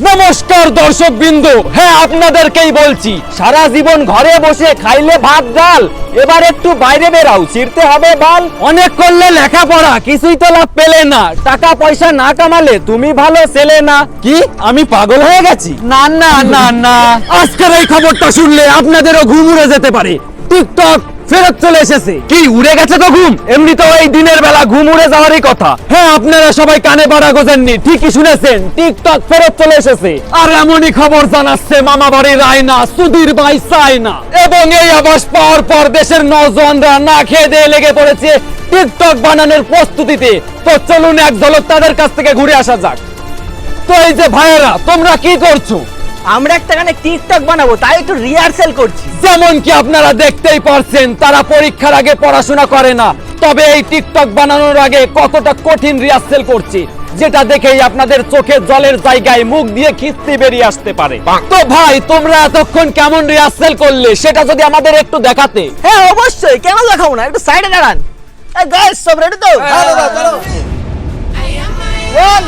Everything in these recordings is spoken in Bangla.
নমস্কার দর্শক বিন্দু হ্যাঁ আপনাদেরকেই বলছি সারা জীবন ঘরে বসে খাইলে ভাত ডাল এবার একটু বাইরে বেরাও ছিড়তে হবে বাল। অনেক করলে লেখাপড়া কিছুই তো লাভ পেলে না। টাকা পয়সা না কামালে তুমি ভালো ছেলে না। কি? আমি পাগল হয়ে গেছি? না না না না। আজকের এই খবরটা শুনলে আপনাদেরও ঘুম উড়ে যেতে পারে। টিকটক ফেরত চলে এসেছে। কি, উড়ে গেছে তো ঘুম? এমনিতেও এই দিনের বেলা ঘুম উড়ে যাওয়ারই কথা। হ্যাঁ আপনারা সবাই কানে বাড়া গোজেননি, ঠিকই শুনেছেন, টিকটক ফেরত চলে এসেছে। আর এমনই খবর জানাচ্ছে মামা বাড়ির আয়না সুধীর ভাই সাইনা এবং এই আবাস পাওয়ার পর দেশের নজওয়ানরা না খেয়ে দিয়ে লেগে পড়েছে টিকটক বানানোর প্রস্তুতিতে। তো চলুন এক ঝলক তাদের কাছ থেকে ঘুরে আসা যাক। তো এই যে ভাইয়েরা, তোমরা কি করছ? আমরা একটা গানে টিকটক বানাবো তাই একটু রিহার্সেল করছি। যেমন কি আপনারা দেখতেই পারছেন তারা পরীক্ষার আগে পড়াশোনা করে না। তবে এই টিকটক বানানোর আগে কতটা কঠিন রিহার্সেল করছি যেটা দেখেই আপনাদের চোখের জলের জায়গায় মুখ দিয়ে খিস্তি বেরিয়ে আসতে পারে। তো ভাই তোমরা এতক্ষণ কেমন রিহার্সেল করলে সেটা যদি আমাদের একটু দেখাতে। হ্যাঁ অবশ্যই কেন দেখাবো না? একটু সাইডে দাঁড়ান। গাইস সব রেডি তো? হ্যাঁ। 1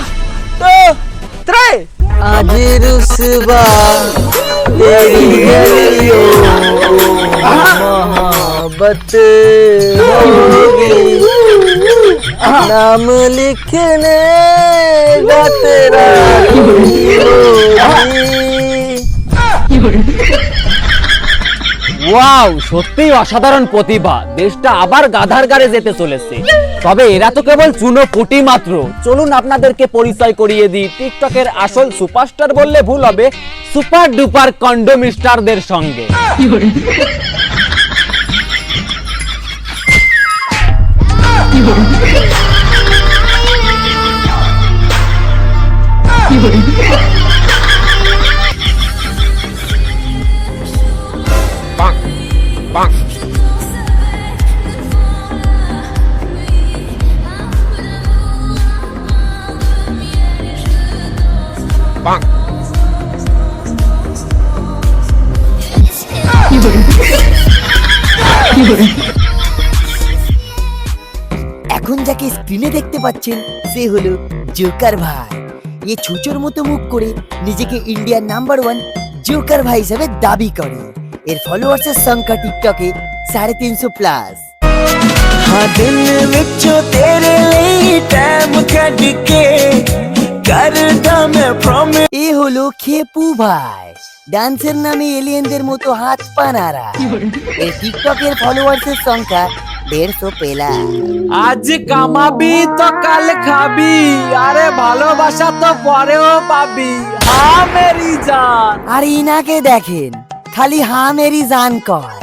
2 मित्रे आज रुसबा तेरी गलियों मोहब्बत नाम लिखने का तेरा ওয়াও, সত্যিই অসাধারণ প্রতিভা। দেশটা আবার গাধার গাড়ে যেতে চলেছে। তবে এরা তো কেবল চুনো পুটি মাত্র। চলুন আপনাদেরকে পরিচয় করিয়ে দিই। টিকটকের আসল সুপারস্টার বললে ভুল হবে, সুপার ডুপার কন্ডোম স্টারদের সঙ্গে। এখন পাচ্ছেন সে হলো জোকার ভাই এ ছুচোর মতো মুখ করে নিজেকে ইন্ডিয়ার নাম্বার ওয়ান জোকার ভাই হিসেবে দাবি করে এর ফলোয়ার্সের সংখ্যা টিকটকে সাড়ে তিনশো প্লাস ਹਾਂ ਦਿਨ ਵਿੱਚੋਂ ਤੇਰੇ ਲਈ ਟਾਈਮ ਕੱਢ ਕੇ ਕਰਦਾ ਮੈਂ ਪ੍ਰੋਮਿਸ এ হলো খেপু ভাই ডান্সের নামে এলিয়েনদের মতো হাত পা নাড়া এই টিকটকের ফলোয়ার্সের সংখ্যা দেড়শো পেলা আজ কামাবি তো কাল খাবি আরে ভালোবাসা তো পরেও পাবি। হ্যাঁ মেরি জান। আর ইনাকে দেখেন খালি হা মেরি জান কয়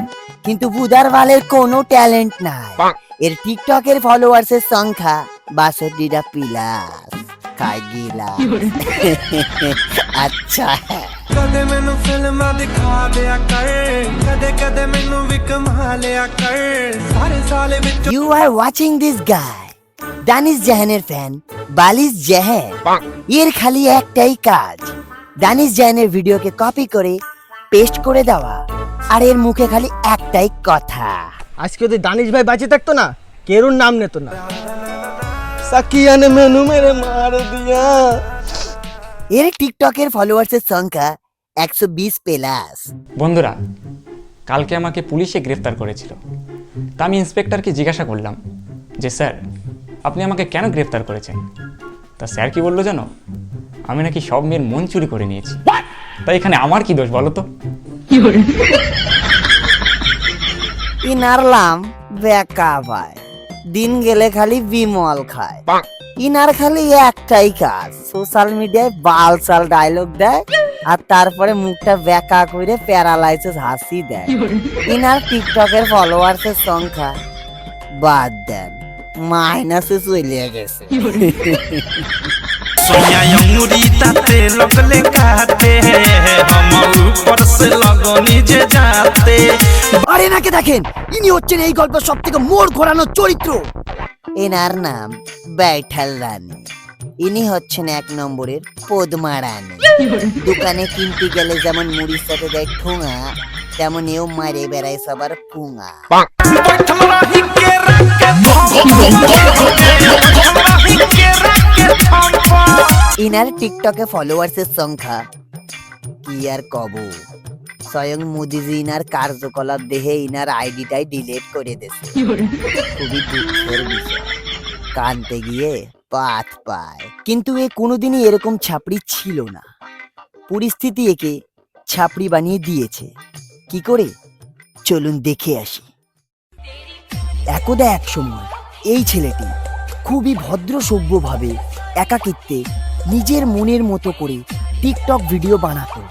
কিন্তু বুদার বালের কোনো ট্যালেন্ট নাই। এর টিকটকের ফলোয়ার্সের সংখ্যা বাষট্টিটা প্লাস খাই গিলা আচ্ছা ਕਦੇ ਮੈਨੂੰ ਫਿਲਮਾਂ ਦਿਖਾ ਦਿਆ ਕਰ ਕਦੇ ਕਦੇ ਮੈਨੂੰ ਵੀ ਕਮਾ ਲਿਆ ਕਰ ਸਾਰੇ ਸਾਲ ਵਿੱਚ you are watching this guy Danish জাহানের ফ্যান বালিশ জাহান এর খালি একটাই কাজ দানিশ জাহানের ভিডিওকে কপি করে পেস্ট করে দেওয়া আর এর মুখে খালি একটাই কথা আজকে যদি দানিশ ভাই বাঁচে থাকতো না কেরুর নাম নিত না সাকিয়া ने মেনু মেরে মার দিয়া। এর টিকটকের ফলোয়ার্সের সংখ্যা একশো বিশ প্লাস। বন্ধুরা কালকে আমাকে পুলিশে গ্রেফতার করেছিল। তা আমি ইন্সপেক্টরকে জিজ্ঞাসা করলাম যে স্যার আপনি আমাকে কেন গ্রেফতার করেছেন? তা স্যার কি বলল জানো? আমি নাকি সব মেয়ের মন চুরি করে নিয়েছি। তাই এখানে আমার কি দোষ বলো তো? ইনারলাম বেকা ভাই দিন গেলে খালি বিমল খায়। ইনার খালি একটাই কাজ সোশ্যাল মিডিয়ায় বাল সাল ডায়লগ দেয় আর তারপরে মুখটা ব্যাকা করে প্যারালাইসিস হাসি দেয়। ইনার টিকটকের ফলোয়ার্সের সংখ্যা বাদ দেন মাইনাসে চলে গেছে। सोनिया अंगूरी ताते लगले काटे हम ऊपर से लगनी जे जाते আর এনাকে দেখেন ইনি হচ্ছেন এই গল্পের সব থেকে মোড় ঘোরানো চরিত্র এনার নাম ব্যাইঠাল রানী ইনি হচ্ছেন এক নম্বরের পদ্মা রানী দোকানে কিনতে গেলে যেমন মুড়ির সাথে দেয় ঠোঙা তেমন এও মারে বেড়ায় সবার পুঙা ইনার টিকটকে ফলোয়ার্সের সংখ্যা। কি আর কব? স্বয়ং মোদিজি ইনার কার্যকলাপ দেহে ইনার আইডিটাই ডিলেট করে দেশে খুবই দুঃখের বিষয়। কানতে গিয়ে পাত পায়। কিন্তু এ কোনোদিনই এরকম ছাপড়ি ছিল না। পরিস্থিতি একে ছাপড়ি বানিয়ে দিয়েছে। কি করে? চলুন দেখে আসি। একদা এক সময় এই ছেলেটি খুবই ভদ্র সভ্যভাবে একাকিত্বে নিজের মনের মতো করে টিকটক ভিডিও বানাতো।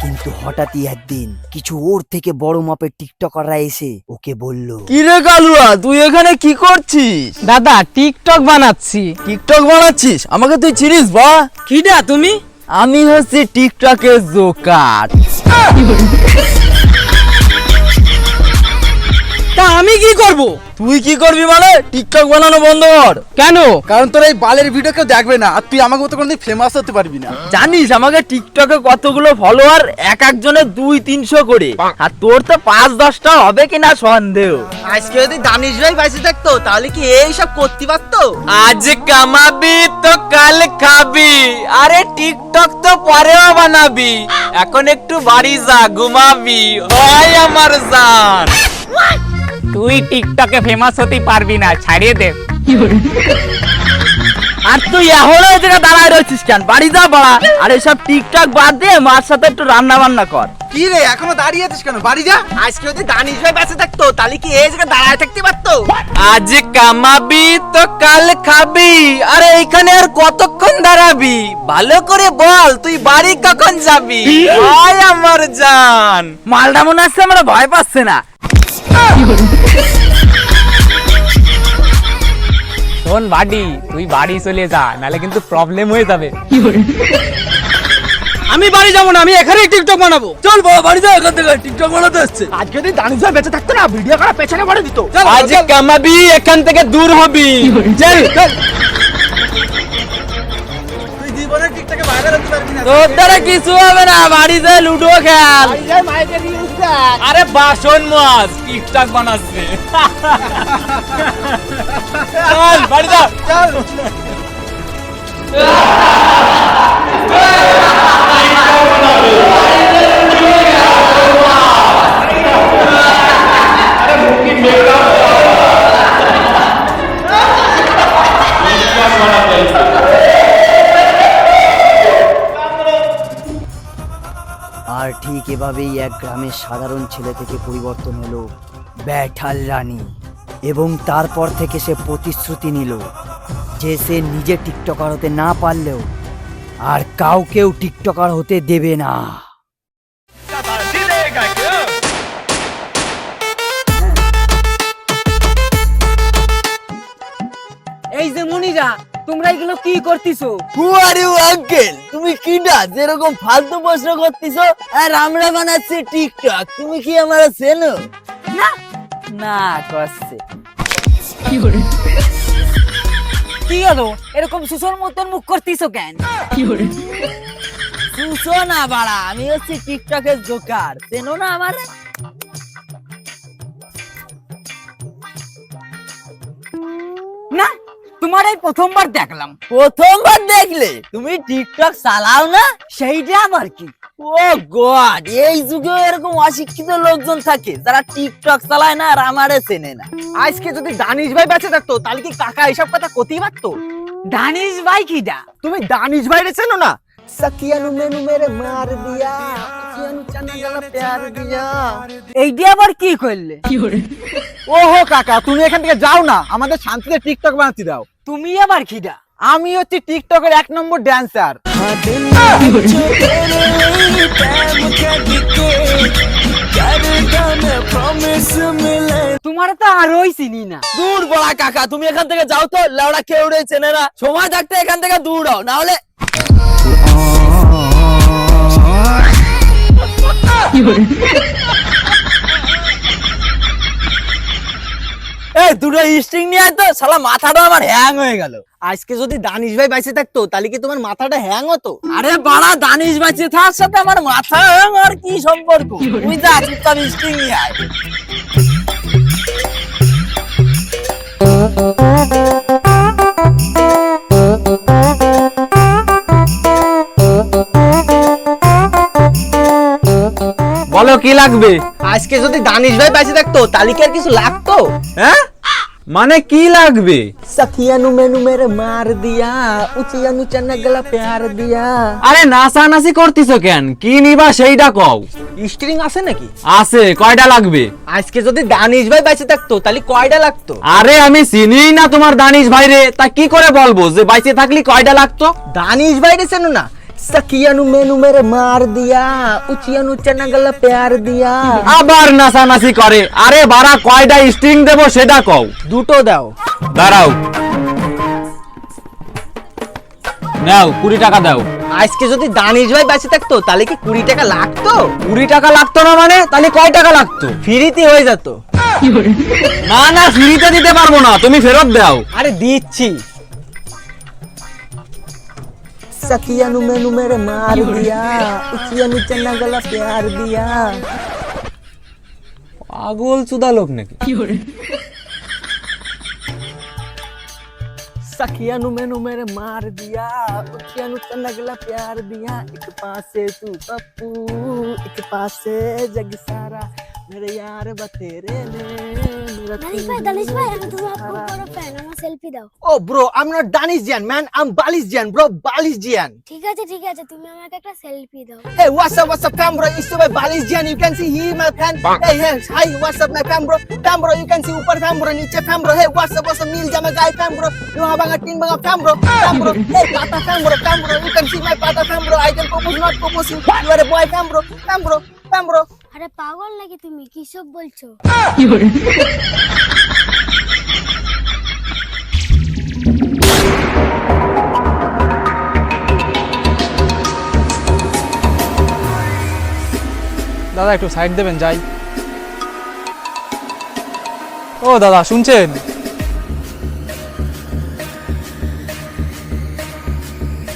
কিন্তু হঠাৎই একদিন কিছু ওর থেকে বড় মাপের টিকটকাররা এসে ওকে বলল কি রে কালুয়া তুই এখানে কি করছিস? দাদা টিকটক বানাচ্ছি। টিকটক বানাচ্ছিস? আমাকে তুই চিনিস বা? কিডা তুমি? আমি হচ্ছি টিকটকের জোকার। তা আমি কি করব? তুই কি করবি মানে? টিকটক বানানো বন্ধ কর। কেন? কারণ তোর এই বালের ভিডিও কেউ দেখবে না আর তুই আমাকে মতো কোনোদিন ফেমাস হতে পারবি না। জানিস আমাকে টিকটকে কতগুলো ফলোয়ার এক একজনের দুই তিনশো করে। আর তোর তো পাঁচ দশটা হবে কিনা সন্দেহ। আজকে যদি দানিশ ভাই বেঁচে থাকতো তাহলে কি এই সব করতে পারতো? আজ কামাবি তো কাল খাবি আরে টিকটক তো পরেও বানাবি। এখন একটু বাড়ি যা ঘুমাবি হয় আমার জান। তুই টিকটকে ফেমাস হতে পারবি না ছাড়িয়ে দে। আর তুই এখনও দাঁড়ায় রয়েছিস কেন? বাড়ি যা বাড়া। আর এসব টিকটক বাদ দিয়ে মার সাথে একটু রান্না বান্না কর। কি রে এখনও দাঁড়িয়ে আছিস কেন? বাড়ি যা। আজকে যদি দানিশ ভাই বেঁচে থাকতো তাহলে কি এই জায়গায় দাঁড়ায় থাকতে পারতো? আজ কামাবি তো কাল খাবি। আরে এখানে আর কতক্ষণ দাঁড়াবি? ভালো করে বল তুই বাড়ি কখন যাবি? আয় আমার জান। মালটা মনে হচ্ছে আমরা ভয় পাচ্ছে না। শোন বাড়ি তুই বাড়ি চলে যা নালে কিন্তু প্রবলেম হয়ে যাবে। আমি বাড়ি যাব না আমি এখানেই টিকটক বানাবো। চল বাবা বাড়ি যা এখান থেকে। টিকটক বানাতে হচ্ছে আজকে যদি দানিশ ভাই বেঁচে থাকতো না ভিডিও করা পেছনে পড়ে দিত। আজ কামাবি এখান থেকে দূর হবি। চল তুই জীবনে টিকটকে ভাইরাল হতে পারবি না। তোর দ্বারা কিছু হবে না বাড়ি যা লুডো খেল। আরে বাসন মাছ টিকটক বানাচ্ছে। চল বাড়ি যা। আর ঠিক এভাবেই এক গ্রামের সাধারণ ছেলে থেকে পরিবর্তন হলো ব্যাঠাল রানী, এবং তারপর থেকে সে প্রতিশ্রুতি নিল যে সে নিজে টিকটকার হতে না পারলেও আর কাউকেও টিকটকার হতে দেবে না। এই যে মনিরা তোমরা এগুলো কি করতেছো? হু আর ইউ আঙ্কেল তুমি কি না যেরকম ফালতু প্রশ্ন করতেছো আর আমরা বানাচ্ছি টিকটক তুমি কি আমার চেনো? না। না করছে। কি হলো? এরকম সুসর মতন মুখ করতেছো কেন? শুছো না বাড়া আমি হচ্ছি টিকটকের জোকার চেনো না আমার? না। তোমার এই প্রথমবার দেখলাম। প্রথমবার দেখলে? তুমি টিকটক চালাও না? সেইটা আবার কি? ও গড এই যুগে এরকম অশিক্ষিত লোকজন থাকে যারা টিকটক চালায় না আর আমারে চেনে না। আজকে যদি দানিশ ভাই বেঁচে থাকতো তাহলে কি কাকা এইসব কথা করতেই পারতো? দানিশ ভাই কিটা তুমি দানিশ ভাইরে চেনো না? সকিয়ানু মেনু মেরে মার দিয়া সকিয়ানু চানা গালা প্যার দিয়া। এইটা আবার কি করলে? ওহো কাকা তুমি এখান থেকে যাও না আমাদের শান্তিতে টিকটক বানাতে দাও। তুমি আবার খিদা। আমি হচ্ছি টিকটকের এক নম্বর ড্যান্সার তোমার তো আরোই চিনি না। দূর বড়া কাকা তুমি এখান থেকে যাও তো লাউড়া কেউ চেনে না। সময় থাকতে এখান থেকে দূর হও না হলে এই দুটো স্ট্রিং নিয়ে তো। শালা মাথাটা আমার হ্যাং হয়ে গেল। আজকে যদি দানিশ ভাই বাইসে থাকতো তাহলে কি তোমার মাথাটা হ্যাং হতো? আরে বাড়া দানিশ বাইসে থাকার সাথে আমার মাথা হ্যাং আর কি সম্পর্ক? তুই যা চুপচাপ স্ট্রিং নিয়ে আয়। বলো কি লাগবে? আজকে যদি দানিশ ভাই বাইসে থাকতো তাহলে কি আর কিছু লাগতো? হ্যাঁ? মানে কি লাগবে? সখিয়ানু মেনু মেরে মার দিয়া উচিয়ানু চান্না প্যার দিয়া। আরে নাসানাসি করতিছো কেন? কি নিবা সেইটা কও। স্ট্রিং আছে নাকি? আছে কয়টা লাগবে? আজকে যদি দানিশ ভাই বেঁচে থাকতো তাহলে কয়টা লাগতো? আরে আমি চিনি না তোমার দানিশ ভাই রে তা কি করে বলব যে বেঁচে থাকলি কয়টা লাগতো? দানিশ ভাই রে চেনো না सखिया नु मैनू मेरे मार दिया उचिया नु चन्ना गला प्यार दिया আবার নাচানাচি করে আরে বাড়া কয়টা স্ট্রিং দেবো সেটা কও দুটো দাও দাঁড়াও নাও কুড়ি টাকা দাও আজকে যদি দানিশ ভাই বাইসে থাকতো তাহলে কি কুড়ি টাকা লাগতো কুড়ি টাকা লাগতো না মানে তাহলে কয় টাকা লাগতো ফ্রিতে হয়ে যেত না না ফ্রিতে দিতে পারবো না তুমি ফেরত দাও আরে দিচ্ছি सखिया नु मेनू मेरे मार दिया उचिया नु चन्ना गला प्यार दिया पागल सुदा लोग ने। सखिया नु मेनू मेरे मार दिया उचिया नु चन्ना गला प्यार दिया एक पासे तू पप्पू एक पासे जग सारा मेरे यार बतेरे ने मेरा দানিশ ভাই দানিশ ভাই আমি তোমার খুব বড় ফ্যান আমার সেলফি দাও Oh bro, I'm not Danish Jian, man. I'm Balis Jian, bro. Balis Jian. ঠিক আছে ঠিক আছে তুমি আমাকে একটা সেলফি দাও Hey, what's up, what's up, fam, bro? It's my Balis Jian. You can see he, my fan. Hey, hey, hi, what's up, my fam, bro? Fam, bro, you can see upper fam, bro. Niche fam, bro. Hey, what's up, what's up, Neil Jama guy, fam, bro. You have a tin banga fam, bro. Fam, bro. Hey, Pata fam, bro. Fam, bro. You can see my Pata fam, bro. I can propose, not propose you. You are a boy, fam, bro. Fam, bro. Fam, bro. আরে পাগল নাকি তুমি? কি সব বলছো? দাদা, একটু সাইড দেবেন, যাই। ও দাদা, শুনছেন?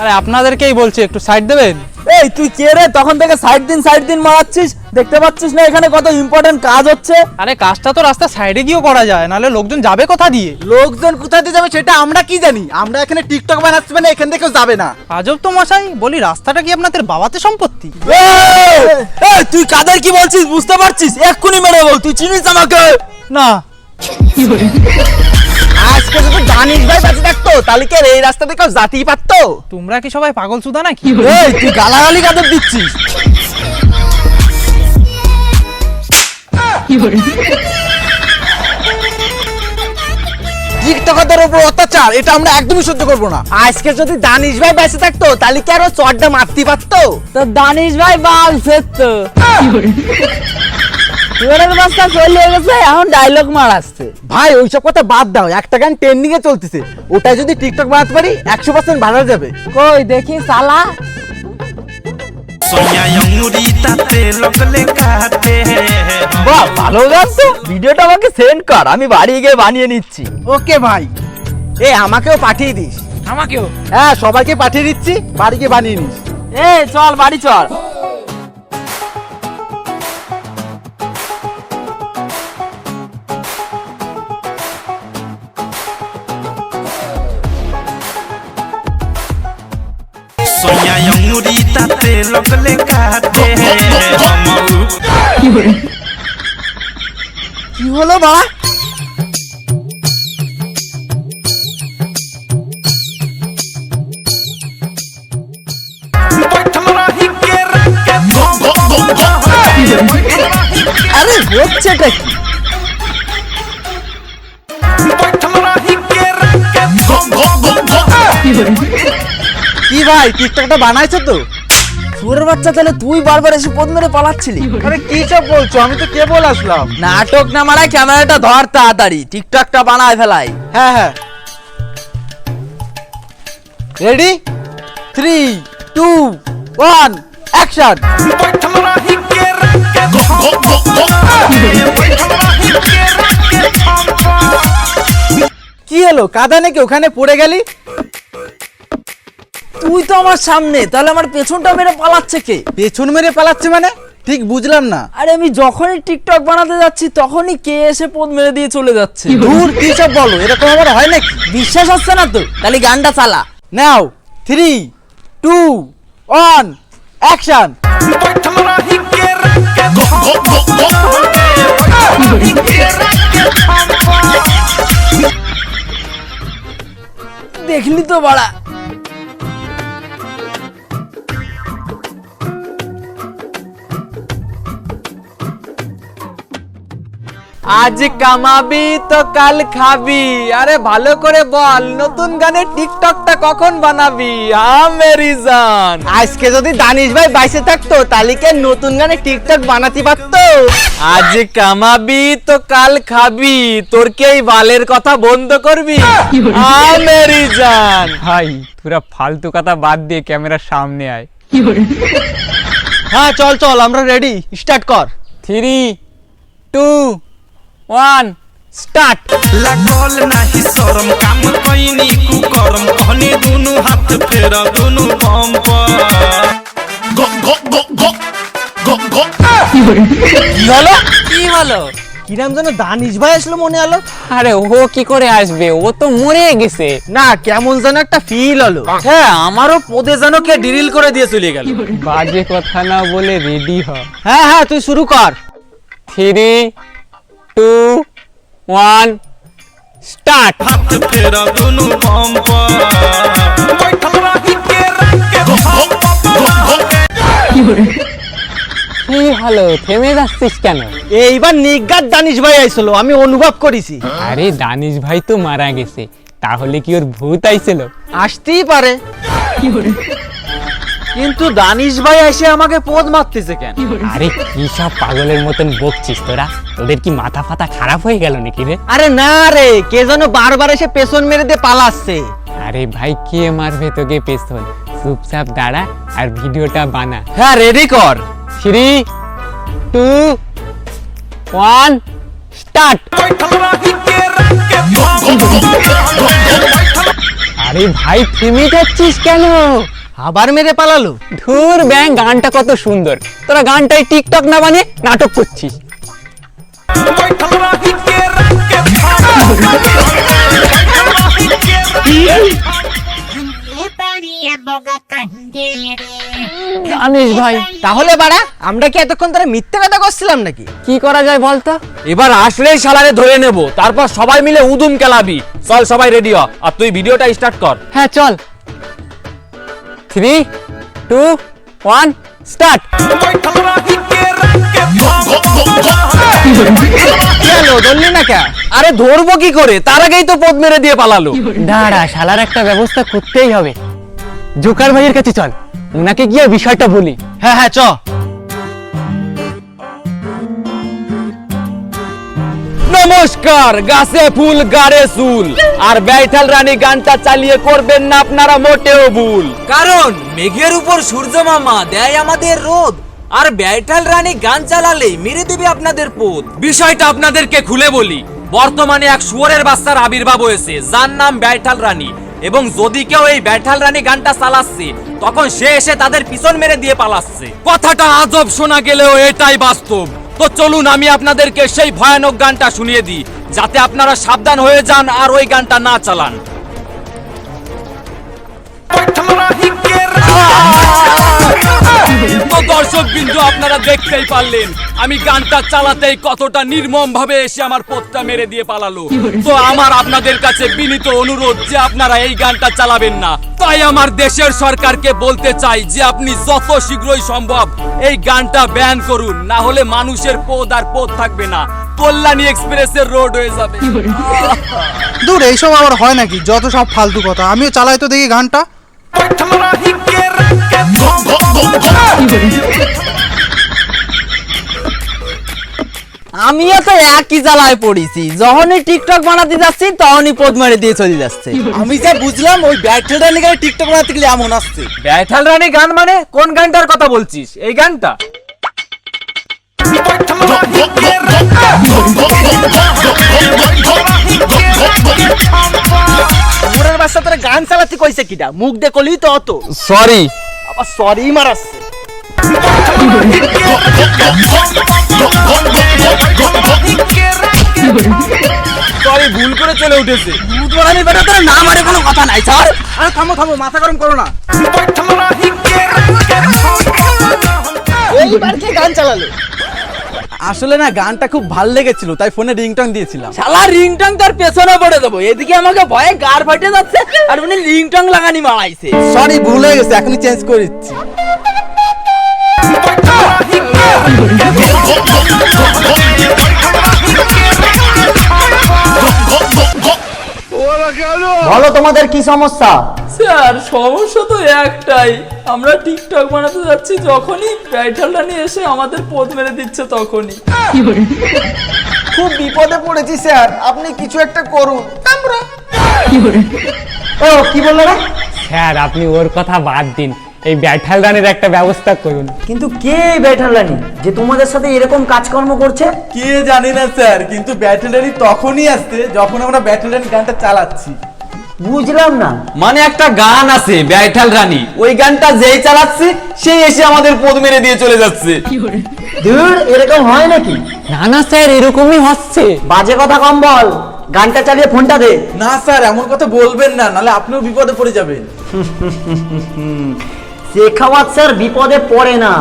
আরে আপনাদেরকেই বলছি, একটু সাইড দেবেন? এই তুই কে রে? তখন থেকে সাইড দিন সাইড দিন মারাচ্ছিস। দেখতে পাচ্ছিস না এখানে কত ইম্পর্টেন্ট কাজ হচ্ছে? আরে কাজটা তো রাস্তা সাইডে গিয়েও করা যায় নাহলে লোকজন যাবে কোথা দিয়ে? লোকজন কোথায় দিয়ে যাবে সেটা আমরা কি জানি? আমরা এখানে টিকটক বানাচ্ছি মানে এখান থেকেও যাবে না। আজব তো মশাই বলি রাস্তাটা কি আপনাদের বাবাতে সম্পত্তি? তুই কাদের কি বলছিস? বুঝতে পারছিস? এক্ষুনি মেরে বল তুই চিনিস আমাকে? না আজকে যদি জানিস ভাই বাঁচে থাকতো তাহলে কি আর এই রাস্তা থেকে জাতিই পারতো? তোমরা কি সবাই পাগল সুদা নাকি? এই তুই গালাগালি কাদের দিচ্ছিস? টিকটকারদের উপর অত্যাচার এটা আমরা একদমই সহ্য করব না। আজকে যদি দানিশ ভাই বেঁচে থাকতো তাহলে কি আরও চটটা মারতে পারতো? তো দানিশ ভাই বাল ফেরতো চুয়ারের বাচ্চা চলে গেছে এখন ডায়লগ মারাচ্ছে ভাই ওইসব কথা বাদ দাও একটা গান ট্রেন্ডিং এ চলতেছে। ওটা যদি টিকটক বানাতে পারি একশো পার্সেন্ট ভাড়া যাবে। কই দেখি সালা। বাহ ভালো গান তো ভিডিওটা আমাকে সেন্ড কর আমি বাড়ি গিয়ে বানিয়ে নিচ্ছি। ওকে ভাই। এ আমাকেও পাঠিয়ে দিস। আমাকেও? হ্যাঁ সবাইকে পাঠিয়ে দিচ্ছি বাড়ি গিয়ে বানিয়ে নিস। এ চল বাড়ি চল। কি হলো বা আরে হচ্ছেটা কি ভাই টিকটকটা বানাইছো তো? সুরের বাচ্চা তাহলে তুই বারবার এসে পদ মেরে পালাচ্ছিলি? আরে কি সব বলছো? আমি তো কেবল আসলাম। নাটক না মারা ক্যামেরাটা ধর তাড়াতাড়ি টিকটকটা বানায় ফেলাই। হ্যাঁ হ্যাঁ। Ready three two one action কি হলো? কাদা নাকি ওখানে পড়ে গেলি? তুই তো আমার সামনে তাহলে আমার পেছনটা মেরে পালাচ্ছে কে? পেছন মেরে পালাচ্ছে মানে? ঠিক বুঝলাম না। আরে আমি যখনই টিকটক বানাতে যাচ্ছি তখনই কে এসে পদ মেরে দিয়ে চলে যাচ্ছে। দূর কি সব বলো এরকম আবার হয় নাকি? বিশ্বাস হচ্ছে না তো তাহলে গানটা চালা। নাও থ্রি টু ওয়ান অ্যাকশন দেখলি তো বাড়া আজ কামাবি তো কাল খাবি। আরে ভালো করে বল নতুন গানে টিকটকটা কখন বানাবি? হ্যাঁ মেরি জান। আজকে যদি দানিশ ভাই বাইসে থাকতো তাহলে কি নতুন গানে টিকটক বানাতে পারতো? আজ কামাবি তো কাল খাবি তোর কি এই বালের কথা বন্ধ করবি? হ্যাঁ মেরি জান। ভাই তোরা ফালতু কথা বাদ দিয়ে ক্যামেরার সামনে আয়। হ্যাঁ চল চল আমরা রেডি স্টার্ট কর। থ্রি টু ওয়ান স্টার্ট লাগল নাহি শরম কাম কইনি কু করম কহনি দুনু হাত ফেরা দুনু বম মনে হলো? আরে ও কি করে আসবে? ও তো মরে গেছে। না কেমন যেন একটা ফিল হলো। হ্যাঁ আমারও পদে যেন কে ডিরিল করে দিয়ে চলে গেল। বাজে কথা না বলে রেডি হ। হ্যাঁ হ্যাঁ তুই শুরু কর। থ্রি টু ওয়ান স্টার্ট কি হলো? থেমে যাচ্ছিস কেন? এইবার নিজ্ঞাত দানিশ ভাই আইছিল আমি অনুভব করেছি। আরে দানিশ ভাই তো মারা গেছে তাহলে কি ওর ভূত আইছিল? আসতেই পারে। কি কিন্তু দানিশ ভাই এসে আমাকে পদ মারতেছে কেন? আরে কি সব পাগলের মতন বকছিস তোরা? তোদের কি মাথা ফাতা খারাপ হয়ে গেল নাকি রে? আরে না রে কে যেন বারবার এসে পেছন মেরে দিয়ে পালাচ্ছে। আরে ভাই কে মারবে তোকে পেছন? চুপচাপ দাঁড়া আর ভিডিওটা বানা। হ্যাঁ রেডি কর। থ্রি টু ওয়ান স্টার্ট আরে ভাই থেমে যাচ্ছিস কেন? আবার মেরে পালালো? ধুর ব্যাং গানটা কত সুন্দর। তোরা গানটায় টিকটক না বানিয়ে নাটক করছিস। জানিস ভাই তাহলে বাড়া আমরা কি এতক্ষণ ধরে মিথ্যে কথা করছিলাম নাকি? কি করা যায় বলতো? এবার আসলেই সালারে ধরে নেব তারপর সবাই মিলে উদুম কেলাবি। চল সবাই রেডি হ আর তুই ভিডিওটা স্টার্ট কর। হ্যাঁ চল। থ্রি টু ওয়ান স্টার্ট না কে? আরে ধরবো কি করে? তার আগেই তো পদ মেরে দিয়ে পালালো। দাঁড়া শালার একটা ব্যবস্থা করতেই হবে। জোকার ভাইয়ের কাছে চল। ওনাকে গিয়ে বিষয়টা বলি। হ্যাঁ হ্যাঁ চ। নমস্কার গাছে ফুল গাড়ে চুল। আর ব্যাইঠাল রানী গানটা চালিয়ে করবেন না আপনারা মোটেও ভুল। কারণ মেঘের উপর সূর্য মামা দেয় আমাদের রোদ আর ব্যাইঠাল রানী গান চালালে মেরে দেবে আপনাদের পোদ। বিষয়টা আপনাদেরকে খুলে বলি। বর্তমানে এক শুয়োরের বাচ্চার আবির্ভাব হয়েছে যার নাম ব্যাইঠাল রানী। এবং যদি কেউ এই ব্যাইঠাল রানী গানটা চালাচ্ছে তখন সে এসে তাদের পিছন মেরে দিয়ে পালাচ্ছে। কথাটা আজব শোনা গেলেও এটাই বাস্তব। তো চলুন, আমি আপনাদেরকে সেই ভয়ানক গানটা শুনিয়ে দিই, যাতে আপনারা সাবধান হয়ে যান আর ওই গানটা না চালান। তো দর্শক বিন্দু আপনারা দেখতেই পারলেন আমি গানটা চালাতেই কতটা নির্মম ভাবে এসে আমার পথটা মেরে দিয়ে পালালো। তো আমার আপনাদের কাছে বিনীত অনুরোধ যে আপনারা এই গানটা চালাবেন না। তাই আমার দেশের সরকারকে বলতে চাই যে আপনি যত শীঘ্রই সম্ভব এই গানটা ব্যান করুন না হলে মানুষের পদ আর পদ থাকবে না। কল্যাণী এক্সপ্রেসের রোড হয়ে যাবে। দূর এইসব আবার হয় নাকি? যত সব ফালতু কথা। আমিও চালাই তো দেখি গানটা। আমিও তো একই জ্বালায় পড়েছি। যখনই টিকটক বানাতে যাচ্ছি তখনই পদ মেরে দিয়ে চলে যাচ্ছে। আমি যা বুঝলাম ওই ব্যাটল রানী গানে টিকটক বানাতে গেলে এমন আসছে। ব্যাথাল রানী গান মানে কোন গানটার কথা বলছিস? এই গানটা? গান চালাতে কইছে কিটা মুখ দেখলি তো অত। সরি আবার সরি মারাচ্ছে। সরি ভুল করে চলে উঠেছে। দুধ বাড়ানি বেটা তোর না মারে কোনো কথা নাই স্যার আরে থামো থামো মাথা গরম করো না। এইবার কে গান চালালো? আসলে না গানটা খুব ভালো লেগেছিল তাই ফোনে রিংটং দিয়েছিলাম। শালা রিংটং তার পেছনে পড়ে দেবো। এদিকে আমাকে ভয়ে গার ফাটে যাচ্ছে আর উনি রিংটং লাগানি মারাইছে। সরি ভুলে গেছে এখনই চেঞ্জ করে দিচ্ছি। বলো তোমাদের কি সমস্যা? স্যার সমস্যা তো একটাই। আমরা টিকটক বানাতে যাচ্ছি যখনই ব্রাইটালটা নিয়ে এসে আমাদের পদ মেরে দিচ্ছে তখনই। খুব বিপদে পড়েছি স্যার। আপনি কিছু একটা করুন। ও কি বলল স্যার আপনি ওর কথা বাদ দিন। এই ব্যাঠাল রানের একটা ব্যবস্থা করুন। কিন্তু কে এই ব্যাটালানি যে তোমাদের সাথে এরকম কাজকর্ম করছে? কে জানি না স্যার। কিন্তু ব্যাটেলারি তখনই আসছে যখন আমরা ব্যাটেলারি গানটা চালাচ্ছি। বুঝলাম না। মানে একটা গান আছে ব্যাইঠাল রানী। ওই গানটা যেই চালাচ্ছে সেই এসে আমাদের পদ মেরে দিয়ে চলে যাচ্ছে। ধুর এরকম হয় নাকি? না না স্যার এরকমই হচ্ছে। বাজে কথা কম বল। গানটা চালিয়ে ফোনটা দে। না স্যার এমন কথা বলবেন না নালে আপনিও বিপদে পড়ে যাবেন। শেখাওয়াত স্যার বিপদে পড়ে না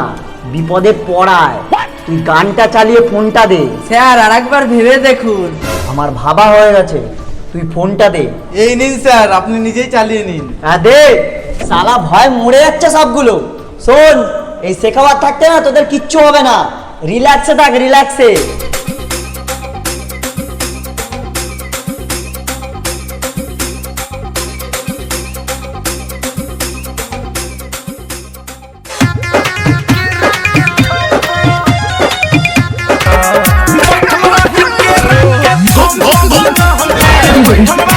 বিপদে পড়ায়। তুই গানটা চালিয়ে ফোনটা দে। স্যার আর একবার ভেবে দেখুন। আমার ভাবা হয়ে গেছে তুই ফোনটা দে। এই নিন স্যার আপনি নিজেই চালিয়ে নিন। হ্যাঁ দে। সালা ভয় মরে যাচ্ছে সবগুলো। শোন এই শেখাওয়াত থাকতে না তোদের কিচ্ছু হবে না। রিল্যাক্সে থাক রিল্যাক্সে Go.